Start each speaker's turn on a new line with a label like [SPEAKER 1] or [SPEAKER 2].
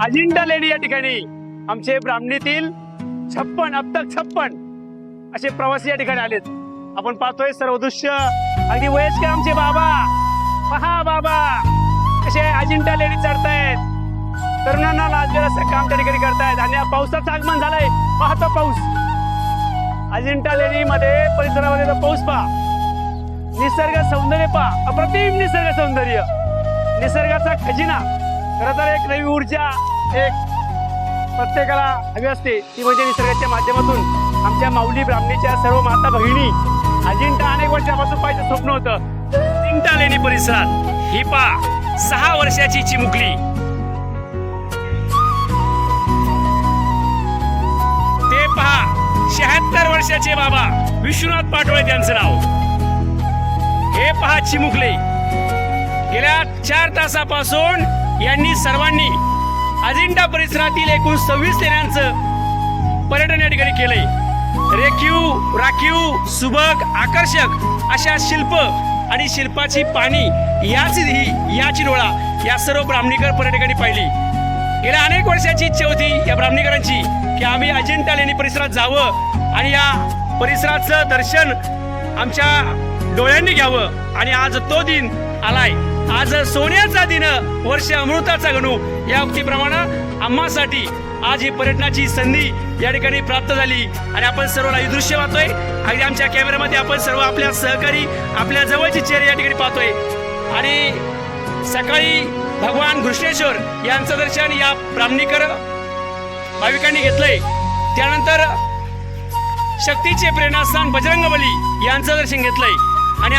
[SPEAKER 1] अजिंठा लेणी या ठिकाणी आमचे ब्राह्मणीतील छप्पन अब छप्पन असे प्रवासी या ठिकाणी आलेत. आपण पाहतोय सर्व दृश्य. अगदी वयस्कर आमचे बाबा. पहा बाबा कसे अजिंठा लेणी चढतायत. तरुणांना लाजलेलं असं काम त्या ठिकाणी करतायत. आणि या पावसाचं आगमन झालंय. पाहतो पाऊस. अजिंठा लेणीमध्ये परिसरामध्ये पाऊस पहा. निसर्ग सौंदर्य पहा. अप्रतिम निसर्ग सौंदर्य. निसर्गाचा खजिना. खरं तर एक नवी ऊर्जा एक प्रत्येकाला हवी असते. ती म्हणजे निसर्गाच्या माध्यमातून आमच्या माऊली ब्राह्मणीच्या सर्व माता बहिणी. अजिंठा अनेक वर्षापासून पाहिजे स्वप्न होतं. अजिंठा लेणी परिसरात. ही पा सहा वर्षाची चिमुकली. ते पहा शहात्तर वर्षाचे बाबा विश्वनाथ पाटोळे त्यांचं नाव. हे पहा चिमुकले. गेल्या चार तासापासून यांनी सर्वांनी अजिंठा परिसरातील एकूण सव्वीस लेण्यांचं पर्यटन या ठिकाणी केलंय. रेखीव राखीव सुबक आकर्षक अशा शिल्प आणि शिल्पाची पाणी याच ही याची डोळा या सर्व ब्राह्मणीकर पर्यटकांनी पाहिली. गेल्या अनेक वर्षाची इच्छा होती या ब्राह्मणीकरांची की आम्ही अजिंठा लेणी परिसरात जावं आणि या परिसराचं दर्शन आमच्या डोळ्यांनी घ्यावं आणि आज तो दिन आलाय. आज सोन्याचा दिन वर्ष अमृताचा गणू. या उक्तीप्रमाणे आम्हासाठी आज ही पर्यटनाची संधी या ठिकाणी प्राप्त झाली. आणि आपण सर्वांना लाईव्ह दृश्य पाहतोय. अगदी आमच्या कॅमेऱ्यामध्ये आपण सर्व आपल्या सहकारी आपल्या जवळचे चेहरे या ठिकाणी पाहतोय. आणि सकाळी भगवान घृष्णेश्वर यांचं दर्शन या ब्राह्मणीकर भाविकांनी घेतलंय. त्यानंतर शक्तीचे प्रेरणास्थान बजरंगबली यांचं दर्शन घेतलंय. आणि